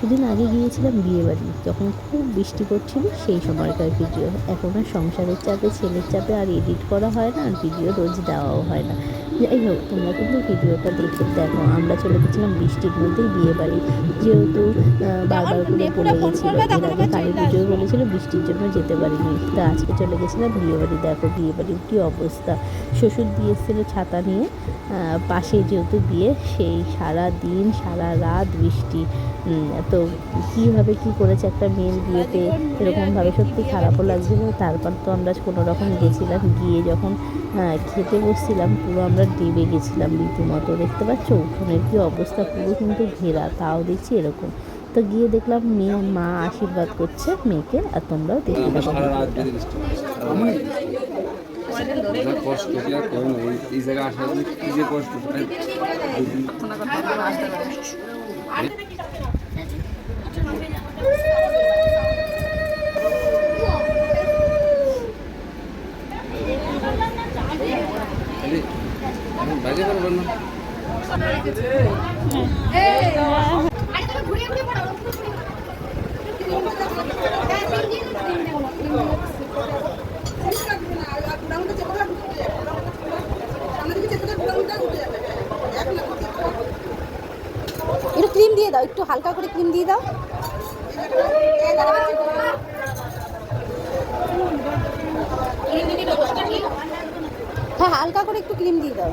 কিছুদিন আগে গিয়েছিলাম বিয়ে বাড়ি। যখন খুব বৃষ্টি পড়ছিল সেই সময়কার ভিডিও। এখন আর সংসারের চাপে ছেলের চাপে আর এডিট করা হয় না আর ভিডিও রোজ দেওয়াও হয় না। যাই হোক তোমরা কিন্তু ভিডিওটা দেখে দেখো। আমরা চলে গেছিলাম বৃষ্টির মধ্যেই বিয়ে বাড়ি। যেহেতু বারবার করে বলে গেছিল এর আগে কালী পুজোয় বলেছিল বৃষ্টির জন্য যেতে পারিনি। তা আজকে চলে গেছিলাম বিয়ে বাড়ি। দেখো বিয়ে বাড়ির কী অবস্থা। শ্বশুর দিয়ে এসেছিল ছাতা নিয়ে। পাশে যেহেতু বিয়ে সেই সারা দিন সারা রাত বৃষ্টি। তো কীভাবে কী করেছে একটা মেয়ের বিয়েতে এরকমভাবে সত্যি খারাপও লাগছিল। তারপর তো আমরা কোনো রকম গেছিলাম গিয়ে যখন আহ, খেতে বসছিলাম পুরো আমরা ডেবে গেছিলাম রীতিমতো। দেখতে পাচ্ছ উঠোনের কী অবস্থা পুরো কিন্তু ঘেরা তাও দেখছি এরকম। তো গিয়ে দেখলাম মেয়ে মা আশীর্বাদ করছে মেয়েকে আর তোমরাও দেখতে কষ্ট এই জায়গায় আসার যে কষ্ট একটু ক্রিম দিয়ে দাও, একটু হালকা করে ক্রিম দিয়ে দাও। হ্যাঁ হালকা করে একটু ক্রিম দিয়ে দাও।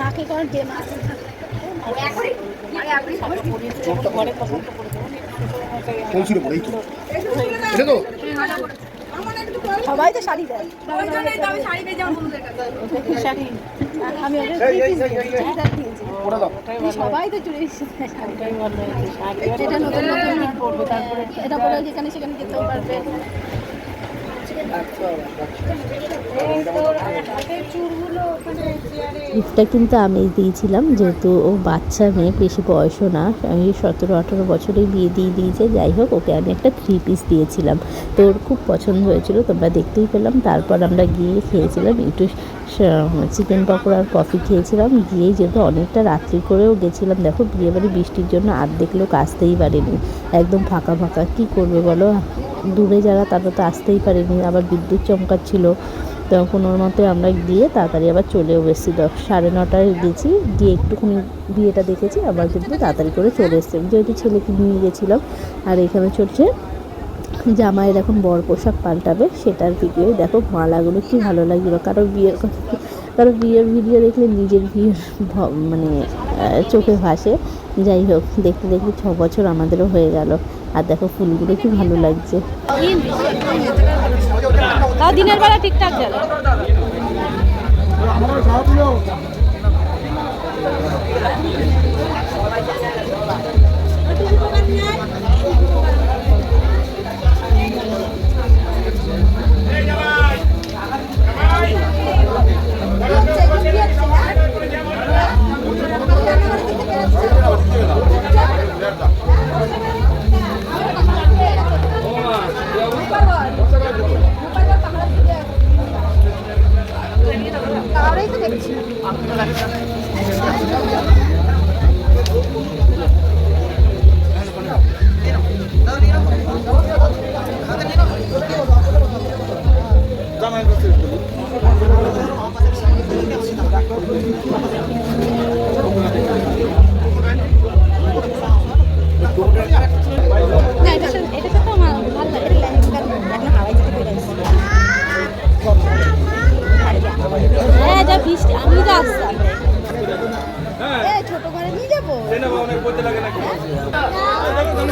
মাকে কর যে মা এটা সবাই তো শাড়ি দেয়। আমি সবাই তো চুড়ি নতুন এটা পরে যেখানে সেখানে যেতেও পারবে। গিফটটা কিন্তু আমি দিয়েছিলাম, যেহেতু ও বাচ্চা মেয়ে, বেশি বয়সও না। আমি সতেরো, আঠেরো বছরেই বিয়ে দিয়ে দিয়েছে, যাই হোক, ওকে আমি একটা থ্রি পিস দিয়েছিলাম। তো ওর খুব পছন্দ হয়েছিল, তোমরা দেখতেই পেলাম। তারপর আমরা গিয়ে খেয়েছিলাম, একটু চিকেন পকোড়া আর কফি খেয়েছিলাম। গিয়ে যেহেতু অনেকটা রাত্রি করেও গেছিলাম, দেখো বিয়েবাড়ি বৃষ্টির জন্য আর দেখলেও আসতেই পারেনি। একদম ফাঁকা ফাঁকা, কী করবে বলো? দূরে যারা, তারা তো আসতেই পারেনি। আবার বিদ্যুৎ চমকাচ্ছিল। তো কোনোর মতে আমরা গিয়ে তাড়াতাড়ি আবার চলেও এসেছি। দশ, সাড়ে নটায় গেছি। গিয়ে একটুখানি বিয়েটা দেখেছি। আবার কিন্তু তাড়াতাড়ি করে চলে এসেছি। যেহেতু ছেলেকে নিয়ে গেছিলাম। আর এখানে চলছে, জামাইয়ের এখন বর পোশাক পাল্টাবে সেটার ভিডিও দেখো মালাগুলো কি ভালো লাগল। কারও বিয়ের কারও বিয়ের ভিডিও দেখলে নিজের বিয়ের মানে চোখে ভাসে। যাই হোক, দেখতে দেখতে ছ বছর আমাদেরও হয়ে গেল। আর দেখো ফুলগুলো কি ভালো লাগছে। দিনের বেলা ঠিকঠাক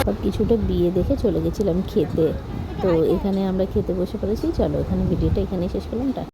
হ্যাঁ? কিছুটা বিয়ে দেখে চলে গেছিলাম খেতে। তো এখানে আমরা খেতে বসে পড়েছি। চলো এখানে ভিডিওটা এখানে শেষ করলাম।